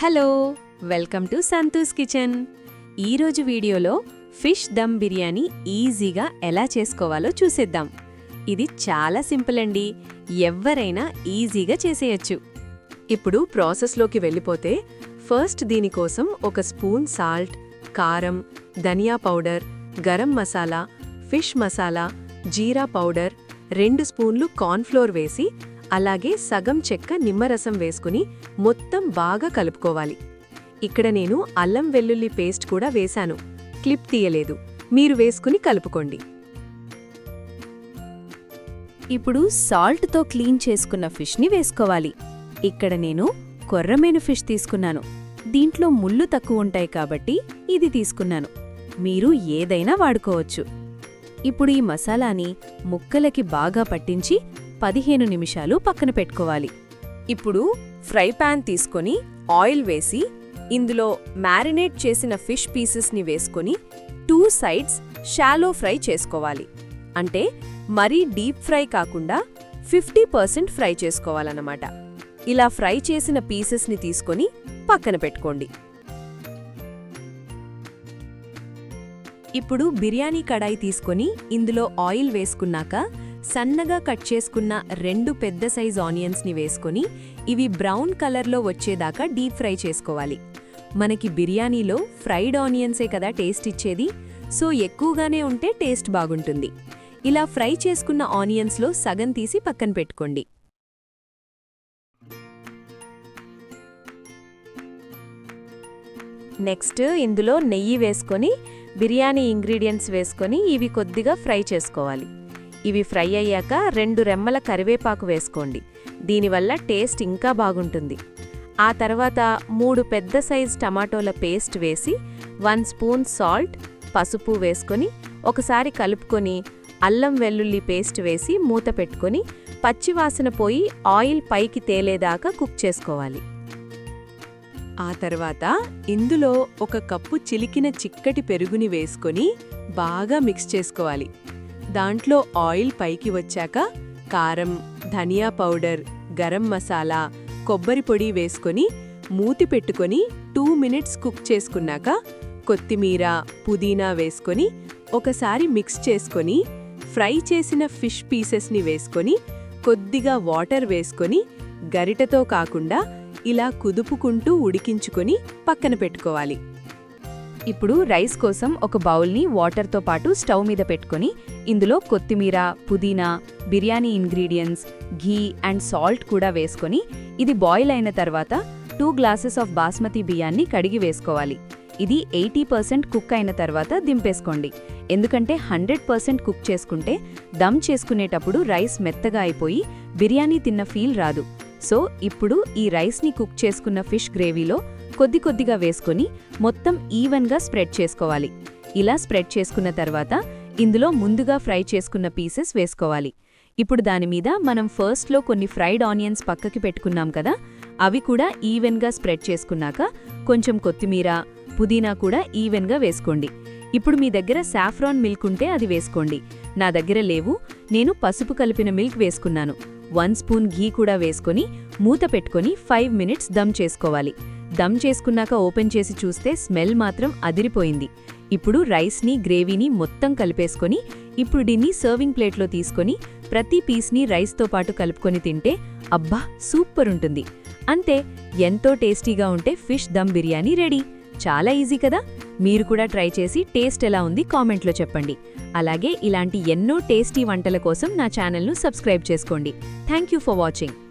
Hello welcome to Santhu's kitchen. ఈరోజు వీడియోలో fish dum biryani ఈజీగా ఎలా చేసుకోవాలో చూసేద్దాం. ఇది చాలా సింపుల్ అండి. ఎవ్వరైనా ఈజీగా చేసేయచ్చు. ఇప్పుడు ప్రాసెస్లోకి వెళ్ళిపోతే ఫస్ట్ దీనికోసం ఒక స్పూన్ సాల్ట్ కారం dhania powder garam masala fish masala jeera powder రెండు స్పూన్లు కార్న్ఫ్లోర్ వేసి అలాగే సగం చెక్క నిమ్మరసం వేసుకుని మొత్తం బాగా కలుపుకోవాలి. ఇక్కడ నేను అల్లం వెల్లుల్లి పేస్ట్ కూడా వేశాను. క్లిప్ తీయలేదు. మీరు వేసుకుని కలుపుకోండి. ఇప్పుడు సాల్ట్తో క్లీన్ చేసుకున్న ఫిష్ని వేసుకోవాలి. ఇక్కడ నేను కొర్రమేను ఫిష్ తీసుకున్నాను. దీంట్లో ముళ్ళు తక్కువ ఉంటాయి కాబట్టి ఇది తీసుకున్నాను. మీరు ఏదైనా వాడుకోవచ్చు. ఇప్పుడు ఈ మసాలాని ముక్కలకి బాగా పట్టించి పదిహేను నిమిషాలు పక్కన పెట్టుకోవాలి. ఇప్పుడు ఫ్రై పాన్ తీసుకొని ఆయిల్ వేసి ఇందులో మ్యారినేట్ చేసిన ఫిష్ పీసెస్ని వేసుకొని టూ సైడ్స్ షాలో ఫ్రై చేసుకోవాలి. అంటే మరీ డీప్ ఫ్రై కాకుండా ఫిఫ్టీ పర్సెంట్ ఫ్రై చేసుకోవాలన్నమాట. ఇలా ఫ్రై చేసిన పీసెస్ని తీసుకొని పక్కన పెట్టుకోండి. ఇప్పుడు బిర్యానీ కడాయి తీసుకొని ఇందులో ఆయిల్ వేసుకున్నాక సన్నగా కట్ చేసుకున్న రెండు పెద్ద సైజ్ ఆనియన్స్ని వేసుకొని ఇవి బ్రౌన్ కలర్లో వచ్చేదాకా డీప్ ఫ్రై చేసుకోవాలి. మనకి బిర్యానీలో ఫ్రైడ్ ఆనియన్సే కదా టేస్ట్ ఇచ్చేది. సో ఎక్కువగానే ఉంటే టేస్ట్ బాగుంటుంది. ఇలా ఫ్రై చేసుకున్న ఆనియన్స్లో సగం తీసి పక్కన పెట్టుకోండి. నెక్స్ట్ ఇందులో నెయ్యి వేసుకొని బిర్యానీ ఇంగ్రీడియంట్స్ వేసుకొని ఇవి కొద్దిగా ఫ్రై చేసుకోవాలి. ఇవి ఫ్రై అయ్యాక రెండు రెమ్మల కరివేపాకు వేసుకోండి. దీనివల్ల టేస్ట్ ఇంకా బాగుంటుంది. ఆ తర్వాత మూడు పెద్ద సైజ్ టమాటోల పేస్ట్ వేసి వన్ స్పూన్ సాల్ట్ పసుపు వేసుకొని ఒకసారి కలుపుకొని అల్లం వెల్లుల్లి పేస్ట్ వేసి మూత పెట్టుకొని పచ్చివాసన పోయి ఆయిల్ పైకి తేలేదాకా కుక్ చేసుకోవాలి. ఆ తర్వాత ఇందులో ఒక కప్పు చిలికిన చిక్కటి పెరుగుని వేసుకొని బాగా మిక్స్ చేసుకోవాలి. దాంట్లో ఆయిల్ పైకి వచ్చాక కారం ధనియా పౌడర్ గరం మసాలా కొబ్బరి పొడి వేసుకొని మూతి పెట్టుకొని టూ మినిట్స్ కుక్ చేసుకున్నాక కొత్తిమీర పుదీనా వేసుకొని ఒకసారి మిక్స్ చేసుకొని ఫ్రై చేసిన ఫిష్ పీసెస్ని వేసుకొని కొద్దిగా వాటర్ వేసుకొని గరిటతో కాకుండా ఇలా కుదుపుకుంటూ ఉడికించుకొని పక్కన పెట్టుకోవాలి. ఇప్పుడు రైస్ కోసం ఒక బౌల్ని వాటర్తో పాటు స్టవ్ మీద పెట్టుకొని ఇందులో కొత్తిమీర పుదీనా biryani ingredients ghee and salt కూడా వేసుకొని ఇది బాయిల్ అయిన తర్వాత టూ గ్లాసెస్ ఆఫ్ బాస్మతి బియ్యాన్ని కడిగి వేసుకోవాలి. ఇది ఎయిటీ పర్సెంట్ కుక్ అయిన తర్వాత దింపేసుకోండి. ఎందుకంటే హండ్రెడ్ పర్సెంట్ కుక్ చేసుకుంటే దమ్ చేసుకునేటప్పుడు రైస్ మెత్తగా అయిపోయి బిర్యానీ తిన్న ఫీల్ రాదు. సో ఇప్పుడు ఈ రైస్ని కుక్ చేసుకున్న ఫిష్ గ్రేవీలో కొద్ది కొద్దిగా వేసుకొని మొత్తం ఈవెన్గా స్ప్రెడ్ చేసుకోవాలి. ఇలా స్ప్రెడ్ చేసుకున్న తర్వాత ఇందులో ముందుగా ఫ్రై చేసుకున్న పీసెస్ వేసుకోవాలి. ఇప్పుడు దానిమీద మనం ఫస్ట్లో కొన్ని ఫ్రైడ్ ఆనియన్స్ పక్కకి పెట్టుకున్నాం కదా అవి కూడా ఈవెన్గా స్ప్రెడ్ చేసుకున్నాక కొంచెం కొత్తిమీర పుదీనా కూడా ఈవెన్గా వేసుకోండి. ఇప్పుడు మీ దగ్గర సాఫ్రాన్ మిల్క్ ఉంటే అది వేసుకోండి. నా దగ్గర లేవు నేను పసుపు కలిపిన మిల్క్ వేసుకున్నాను. వన్ స్పూన్ ఘీ కూడా వేసుకొని మూత పెట్టుకొని ఫైవ్ మినిట్స్ దమ్ చేసుకోవాలి. దమ్ చేసుకున్నాక ఓపెన్ చేసి చూస్తే స్మెల్ మాత్రం అదిరిపోయింది. ఇప్పుడు రైస్ని గ్రేవీని మొత్తం కలిపేసుకొని ఇప్పుడు దీన్ని సర్వింగ్ ప్లేట్లో తీసుకొని ప్రతి పీస్ని రైస్తో పాటు కలుపుకొని తింటే అబ్బా సూపర్ ఉంటుంది. అంతే ఎంతో టేస్టీగా ఉంటే ఫిష్ దమ్ బిర్యానీ రెడీ. చాలా ఈజీ కదా? మీరు కూడా ట్రై చేసి టేస్ట్ ఎలా ఉంది కామెంట్లో చెప్పండి. అలాగే ఇలాంటి ఎన్నో టేస్టీ వంటల కోసం నా ఛానల్ను సబ్స్క్రైబ్ చేసుకోండి. Thank for watching.